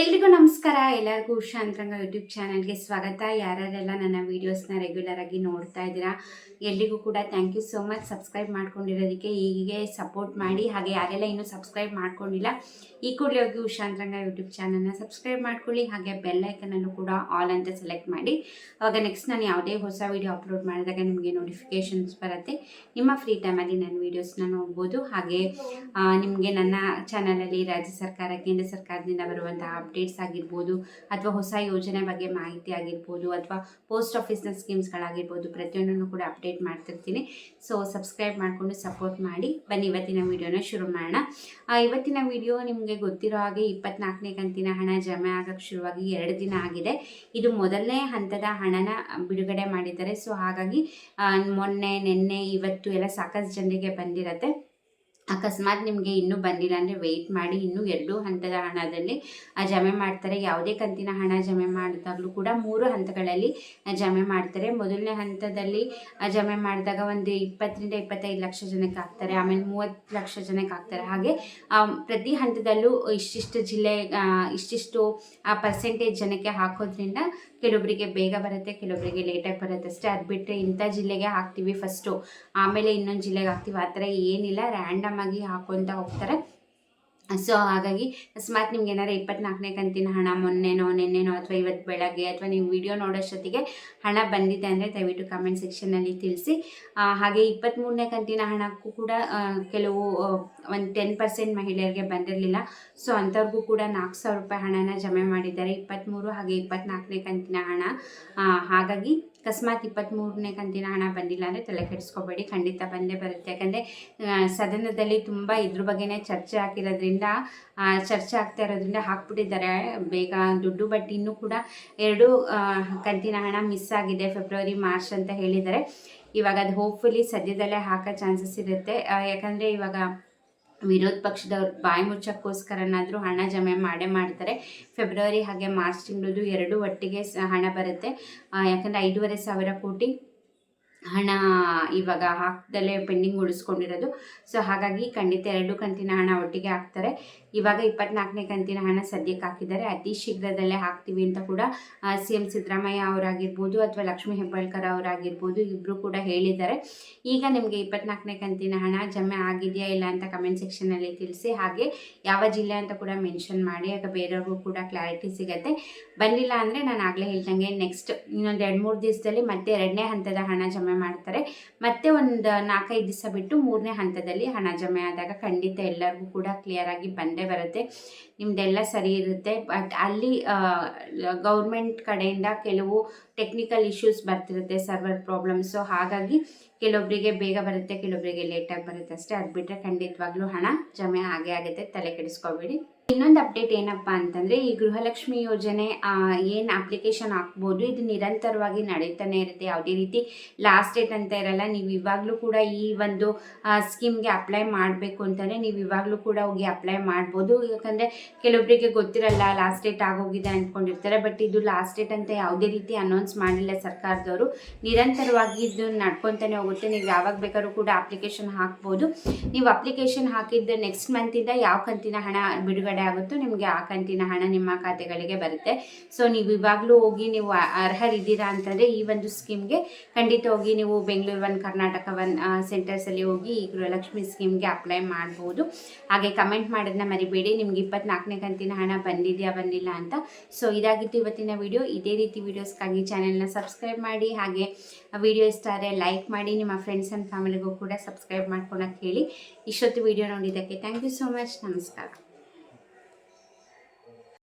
ಎಲ್ರಿಗೂ ನಮಸ್ಕಾರ. ಎಲ್ಲರಿಗೂ ಉಷಾ ಅಂತರಂಗ ಯೂಟ್ಯೂಬ್ ಚಾನಲ್ಗೆ ಸ್ವಾಗತ. ಯಾರ್ಯಾರೆಲ್ಲ ನನ್ನ ವೀಡಿಯೋಸ್ನ ರೆಗ್ಯುಲರ್ ಆಗಿ ನೋಡ್ತಾ ಇದ್ದೀರಾ, ಎಲ್ರಿಗೂ ಕೂಡ thank you so much subscribe ಮಾಡ್ಕೊಂಡಿರೋದಕ್ಕೆ ಹೀಗೆ ಸಪೋರ್ಟ್ ಮಾಡಿ. ಹಾಗೆ ಯಾರೆಲ್ಲ ಇನ್ನೂ ಸಬ್ಸ್ಕ್ರೈಬ್ ಮಾಡ್ಕೊಂಡಿಲ್ಲ, ಈ ಕೂಡಲೇ ಹೋಗಿ ಉಷಾ ಅಂತರಂಗ ಯೂಟ್ಯೂಬ್ ಚಾನಲ್ನ ಸಬ್ಸ್ಕ್ರೈಬ್ ಮಾಡ್ಕೊಳ್ಳಿ. ಹಾಗೆ ಬೆಲ್ ಐಕನಲ್ಲೂ ಕೂಡ ಆಲ್ ಅಂತ ಸೆಲೆಕ್ಟ್ ಮಾಡಿ. ಅವಾಗ ನೆಕ್ಸ್ಟ್ ನಾನು ಯಾವುದೇ ಹೊಸ ವೀಡಿಯೋ ಅಪ್ಲೋಡ್ ಮಾಡಿದಾಗ ನಿಮಗೆ ನೋಟಿಫಿಕೇಶನ್ಸ್ ಬರುತ್ತೆ. ನಿಮ್ಮ ಫ್ರೀ ಟೈಮಲ್ಲಿ ನನ್ನ ವೀಡಿಯೋಸ್ನ ನೋಡ್ಬೋದು. ಹಾಗೆ ನಿಮಗೆ ನನ್ನ ಚಾನಲಲ್ಲಿ ರಾಜ್ಯ ಸರ್ಕಾರ, ಕೇಂದ್ರ ಸರ್ಕಾರದಿಂದ ಬರುವಂತಹ ಅಪ್ಡೇಟ್ಸ್ ಆಗಿರ್ಬೋದು ಅಥವಾ ಹೊಸ ಯೋಜನೆ ಬಗ್ಗೆ ಮಾಹಿತಿ ಆಗಿರ್ಬೋದು ಅಥವಾ ಪೋಸ್ಟ್ ಆಫೀಸ್ನ ಸ್ಕೀಮ್ಸ್ಗಳಾಗಿರ್ಬೋದು ಪ್ರತಿಯೊಂದನ್ನು ಕೂಡ ಅಪ್ಡೇಟ್ ಮಾಡ್ತಿರ್ತೀನಿ. ಸೊ ಸಬ್ಸ್ಕ್ರೈಬ್ ಮಾಡಿಕೊಂಡು ಸಪೋರ್ಟ್ ಮಾಡಿ. ಬನ್ನಿ, ಇವತ್ತಿನ ವಿಡಿಯೋನ ಶುರು ಮಾಡೋಣ. ಇವತ್ತಿನ ವಿಡಿಯೋ ನಿಮಗೆ ಗೊತ್ತಿರೋ ಹಾಗೆ ಇಪ್ಪತ್ನಾಲ್ಕನೇ ಕಂತಿನ ಹಣ ಜಮೆ ಆಗೋಕ್ಕೆ ಶುರುವಾಗಿ ಎರಡು ದಿನ ಆಗಿದೆ. ಇದು ಮೊದಲನೇ ಹಂತದ ಹಣನ ಬಿಡುಗಡೆ ಮಾಡಿದ್ದಾರೆ. ಸೊ ಹಾಗಾಗಿ ಮೊನ್ನೆ, ನಿನ್ನೆ, ಇವತ್ತು ಎಲ್ಲ ಸಾಕಷ್ಟು ಜನರಿಗೆ ಬಂದಿರತ್ತೆ. ಅಕಸ್ಮಾತ್ ನಿಮಗೆ ಇನ್ನೂ ಬಂದಿಲ್ಲ ಅಂದರೆ ವೆಯ್ಟ್ ಮಾಡಿ, ಇನ್ನೂ ಎರಡು ಹಂತದ ಹಣದಲ್ಲಿ ಜಮೆ ಮಾಡ್ತಾರೆ. ಯಾವುದೇ ಕಂತಿನ ಹಣ ಜಮೆ ಮಾಡಿದಾಗಲೂ ಕೂಡ ಮೂರು ಹಂತಗಳಲ್ಲಿ ಜಮೆ ಮಾಡ್ತಾರೆ. ಮೊದಲನೇ ಹಂತದಲ್ಲಿ ಜಮೆ ಮಾಡಿದಾಗ ಒಂದು ಇಪ್ಪತ್ತರಿಂದ ಇಪ್ಪತ್ತೈದು ಲಕ್ಷ ಜನಕ್ಕೆ ಹಾಕ್ತಾರೆ. ಆಮೇಲೆ ಮೂವತ್ತು ಲಕ್ಷ ಜನಕ್ಕೆ ಹಾಕ್ತಾರೆ. ಹಾಗೆ ಪ್ರತಿ ಹಂತದಲ್ಲೂ ಇಷ್ಟಿಷ್ಟು ಜಿಲ್ಲೆ ಇಷ್ಟಿಷ್ಟು ಪರ್ಸೆಂಟೇಜ್ ಜನಕ್ಕೆ ಹಾಕೋದ್ರಿಂದ ಕೆಲವೊಬ್ಬರಿಗೆ ಬೇಗ ಬರುತ್ತೆ ಕೆಲವೊಬ್ಬರಿಗೆ ಲೇಟಾಗಿ ಬರುತ್ತೆ. ಅಷ್ಟೇ ಅದು ಬಿಟ್ಟರೆ ಇಂಥ ಜಿಲ್ಲೆಗೆ ಹಾಕ್ತೀವಿ ಫಸ್ಟು ಆಮೇಲೆ ಇನ್ನೊಂದು ಜಿಲ್ಲೆಗೆ ಹಾಕ್ತೀವಿ. ಆ ಥರ ಏನಿಲ್ಲ. ರ್ಯಾಂಡಮ್ ಆಗಿ ಹಾಕೊತ ಹೋಗ್ತಾರೆ. ಸೊ ಹಾಗಾಗಿ ಅಕಸ್ಮಾತ್ ನಿಮ್ಗೆ ಏನಾರು ಇಪ್ಪತ್ನಾಲ್ಕನೇ ಕಂತಿನ ಹಣ ಮೊನ್ನೆನೋ, ನಿನ್ನೆನೋ ಅಥವಾ ಇವತ್ತು ಬೆಳಗ್ಗೆ ಅಥವಾ ನೀವು ವಿಡಿಯೋ ನೋಡೋಷ್ಟೊತ್ತಿಗೆ ಹಣ ಬಂದಿದೆ ಅಂದರೆ ದಯವಿಟ್ಟು ಕಮೆಂಟ್ ಸೆಕ್ಷನಲ್ಲಿ ತಿಳಿಸಿ. ಹಾಗೆ ಇಪ್ಪತ್ತ್ಮೂರನೇ ಕಂತಿನ ಹಣಕ್ಕೂ ಕೂಡ ಕೆಲವು ಒಂದು ಟೆನ್ ಪರ್ಸೆಂಟ್ ಮಹಿಳೆಯರಿಗೆ ಬಂದಿರಲಿಲ್ಲ. ಸೊ ಅಂಥವ್ರಿಗೂ ಕೂಡ ನಾಲ್ಕು ಸಾವಿರ ರೂಪಾಯಿ ಹಣನ ಜಮೆ ಮಾಡಿದ್ದಾರೆ. ಇಪ್ಪತ್ತ್ಮೂರು ಹಾಗೆ ಇಪ್ಪತ್ತ್ನಾಲ್ಕನೇ ಕಂತಿನ ಹಣ. ಹಾಗಾಗಿ ಅಕಸ್ಮಾತ್ ಇಪ್ಪತ್ತ್ಮೂರನೇ ಕಂತಿನ ಹಣ ಬಂದಿಲ್ಲ ಅಂದರೆ ತಲೆ ಕೆಡಿಸ್ಕೋಬೇಡಿ ಖಂಡಿತ ಬಂದೇ ಬರುತ್ತೆ. ಯಾಕಂದರೆ ಸದನದಲ್ಲಿ ತುಂಬ ಇದ್ರ ಬಗ್ಗೆನೇ ಚರ್ಚೆ ಹಾಕಿರೋದ್ರಿಂದ ಚರ್ಚೆ ಆಗ್ತಾ ಇರೋದ್ರಿಂದ ಹಾಕ್ಬಿಟ್ಟಿದ್ದಾರೆ. ಬೇಗ ದುಡ್ಡು ಬಟ್ ಇನ್ನೂ ಕೂಡ ಎರಡು ಕಂತಿನ ಹಣ ಮಿಸ್ ಆಗಿದೆ. ಫೆಬ್ರವರಿ, ಮಾರ್ಚ್ ಅಂತ ಹೇಳಿದ್ದಾರೆ. ಇವಾಗ ಅದು ಹೋಪ್ಫುಲಿ ಸದ್ಯದಲ್ಲೇ ಹಾಕೋ ಚಾನ್ಸಸ್ ಇರುತ್ತೆ. ಯಾಕಂದರೆ ಇವಾಗ ವಿರೋಧ ಪಕ್ಷದವ್ರು ಬಾಯಿ ಮುಚ್ಚಕ್ಕೋಸ್ಕರನಾದರೂ ಹಣ ಜಮೆ ಮಾಡೇ ಮಾಡ್ತಾರೆ. ಫೆಬ್ರವರಿ ಹಾಗೆ ಮಾರ್ಚ್ ತಿಂಗಳದು ಎರಡು ಒಟ್ಟಿಗೆ ಹಣ ಬರುತ್ತೆ. ಯಾಕಂದರೆ ಐದೂವರೆ ಸಾವಿರ ಕೋಟಿ ಹಣ ಇವಾಗ ಹಾಕ್ದಲ್ಲೇ ಪೆಂಡಿಂಗ್ ಉಳಿಸ್ಕೊಂಡಿರೋದು. ಸೊ ಹಾಗಾಗಿ ಖಂಡಿತ ಎರಡು ಕಂತಿನ ಹಣ ಒಟ್ಟಿಗೆ ಹಾಕ್ತಾರೆ. ಇವಾಗ ಇಪ್ಪತ್ನಾಲ್ಕನೇ ಕಂತಿನ ಹಣ ಸದ್ಯಕ್ಕೆ ಹಾಕಿದ್ದಾರೆ. ಅತಿ ಶೀಘ್ರದಲ್ಲೇ ಹಾಕ್ತೀವಿ ಅಂತ ಕೂಡ ಸಿ ಎಂ ಸಿದ್ದರಾಮಯ್ಯ ಅವರಾಗಿರ್ಬೋದು ಅಥವಾ ಲಕ್ಷ್ಮೀ ಹೆಬ್ಬಾಳ್ಕರ್ ಅವರಾಗಿರ್ಬೋದು ಇಬ್ಬರು ಕೂಡ ಹೇಳಿದ್ದಾರೆ. ಈಗ ನಿಮಗೆ ಇಪ್ಪತ್ನಾಲ್ಕನೇ ಕಂತಿನ ಹಣ ಜಮೆ ಆಗಿದೆಯಾ ಇಲ್ಲ ಅಂತ ಕಮೆಂಟ್ ಸೆಕ್ಷನಲ್ಲಿ ತಿಳಿಸಿ. ಹಾಗೆ ಯಾವ ಜಿಲ್ಲೆ ಅಂತ ಕೂಡ ಮೆನ್ಷನ್ ಮಾಡಿ, ಆಗ ಬೇರೆಯವ್ರಿಗೂ ಕೂಡ ಕ್ಲಾರಿಟಿ ಸಿಗುತ್ತೆ. ಬಂದಿಲ್ಲ ಅಂದರೆ ನಾನು ಆಗಲೇ ಹೇಳ್ದಂಗೆ ನೆಕ್ಸ್ಟ್ ಇನ್ನೊಂದು ಎರಡು ಮೂರು ದಿವಸದಲ್ಲಿ ಮತ್ತೆ ಎರಡನೇ ಹಂತದ ಹಣ ಜಮೆ ಮಾಡ್ತಾರೆ. ಮತ್ತೆ ಒಂದು ನಾಲ್ಕೈದು ದಿವಸ ಬಿಟ್ಟು ಮೂರನೇ ಹಂತದಲ್ಲಿ ಹಣ ಜಮೆ ಆದಾಗ ಖಂಡಿತ ಎಲ್ಲರಿಗೂ ಕೂಡ ಕ್ಲಿಯರ್ ಆಗಿ ಬಂದೇ ಬರುತ್ತೆ. ನಿಮ್ಮದೆಲ್ಲ ಸರಿ ಇರುತ್ತೆ. ಬಟ್ ಅಲ್ಲಿ ಗೌರ್ಮೆಂಟ್ ಕಡೆಯಿಂದ ಕೆಲವು ಟೆಕ್ನಿಕಲ್ ಇಶ್ಯೂಸ್ ಬರ್ತಿರುತ್ತೆ ಸರ್ವರ್ ಪ್ರಾಬ್ಲಮ್ಸು ಹಾಗಾಗಿ ಕೆಲವೊಬ್ಬರಿಗೆ ಬೇಗ ಬರುತ್ತೆ ಕೆಲವೊಬ್ಬರಿಗೆ ಲೇಟಾಗಿ ಬರುತ್ತೆ ಅಷ್ಟೇ. ಅದು ಬಿಟ್ಟರೆ ಖಂಡಿತವಾಗ್ಲೂ ಹಣ ಜಮೆ ಆಗೇ ಆಗುತ್ತೆ. ತಲೆ ಕೆಡಿಸ್ಕೋಬೇಡಿ. ಇನ್ನೊಂದು ಅಪ್ಡೇಟ್ ಏನಪ್ಪ ಅಂತಂದರೆ, ಈ ಗೃಹಲಕ್ಷ್ಮಿ ಯೋಜನೆ ಏನು ಅಪ್ಲಿಕೇಶನ್ ಹಾಕ್ಬೋದು, ಇದು ನಿರಂತರವಾಗಿ ನಡೀತಾನೆ ಇರುತ್ತೆ. ಯಾವುದೇ ರೀತಿ ಲಾಸ್ಟ್ ಡೇಟ್ ಅಂತ ಇರಲ್ಲ, ನೀವು ಇವಾಗಲೂ ಕೂಡ ಈ ಒಂದು ಸ್ಕೀಮ್ಗೆ ಅಪ್ಲೈ ಮಾಡಬೇಕು ಅಂತಂದ್ರೆ, ನೀವು ಇವಾಗಲೂ ಕೂಡ ಹೋಗಿ ಅಪ್ಲೈ ಮಾಡ್ಬೋದು. ಯಾಕಂದರೆ ಕೆಲವೊಬ್ಬರಿಗೆ ಗೊತ್ತಿರಲ್ಲ ಲಾಸ್ಟ್ ಡೇಟ್ ಆಗೋಗಿದೆ ಅಂದ್ಕೊಂಡಿರ್ತಾರೆ ಬಟ್ ಇದು ಲಾಸ್ಟ್ ಡೇಟ್ ಅಂತ ಯಾವುದೇ ರೀತಿ ಅನೌನ್ಸ್ ಮಾಡಿಲ್ಲ ಸರ್ಕಾರದವರು. ನಿರಂತರವಾಗಿ ಇದು ನಡ್ಕೊತಾನೆ ಹೋಗುತ್ತೆ. ನೀವು ಯಾವಾಗ ಬೇಕಾದ್ರೂ ಕೂಡ ಅಪ್ಲಿಕೇಶನ್ ಹಾಕ್ಬೋದು. ನೀವು ಅಪ್ಲಿಕೇಶನ್ ಹಾಕಿದ್ದ ನೆಕ್ಸ್ಟ್ ಮಂತಿಂದ ಯಾವ ಕಂತಿನ ಹಣ ಬಿಡುಗಡೆ ಆಗುತ್ತೋ ನಿಮಗೆ ಆ ಕಂತಿನ ಹಣ ನಿಮ್ಮ ಖಾತೆಗಳಿಗೆ ಬರುತ್ತೆ. ಸೊ ನೀವು ಇವಾಗಲೂ ಹೋಗಿ ನೀವು ಅರ್ಹರಿದ್ದೀರಾ ಅಂತಂದರೆ ಈ ಒಂದು ಸ್ಕೀಮ್ಗೆ ಖಂಡಿತ ಹೋಗಿ ನೀವು ಬೆಂಗಳೂರು ಒನ್ ಕರ್ನಾಟಕ ಒನ್ ಸೆಂಟರ್ಸಲ್ಲಿ ಹೋಗಿ ಈ ಗೃಹಲಕ್ಷ್ಮಿ ಸ್ಕೀಮ್ಗೆ ಅಪ್ಲೈ ಮಾಡ್ಬೋದು. ಹಾಗೆ ಕಮೆಂಟ್ ಮಾಡೋದನ್ನ ಮರಿಬೇಡಿ. ನಿಮ್ಗೆ ಇಪ್ಪತ್ನಾಲ್ಕನೇ ಕಂತಿನ ಹಣ ಬಂದಿದೆಯಾ, ಬಂದಿಲ್ಲ ಅಂತ. ಸೊ ಇದಾಗಿತ್ತು ಇವತ್ತಿನ ವಿಡಿಯೋ ಇದೇ ರೀತಿ ವೀಡಿಯೋಸ್ಗಾಗಿ ಚಾನೆಲ್ನ ಸಬ್ಸ್ಕ್ರೈಬ್ ಮಾಡಿ. ಹಾಗೆ ವಿಡಿಯೋ ಇಷ್ಟ ಆದರೆ ಲೈಕ್ ಮಾಡಿ. ನಿಮ್ಮ ಫ್ರೆಂಡ್ಸ್ ಆ್ಯಂಡ್ ಫ್ಯಾಮಿಲಿಗೂ ಕೂಡ ಸಬ್ಸ್ಕ್ರೈಬ್ ಮಾಡ್ಕೊಳಕ್ಕೆ ಹೇಳಿ. ಇಷ್ಟೊತ್ತು ವಿಡಿಯೋ ನೋಡಿದ್ದಕ್ಕೆ ಥ್ಯಾಂಕ್ ಯು ಸೋ ಮಚ್ ನಮಸ್ಕಾರ.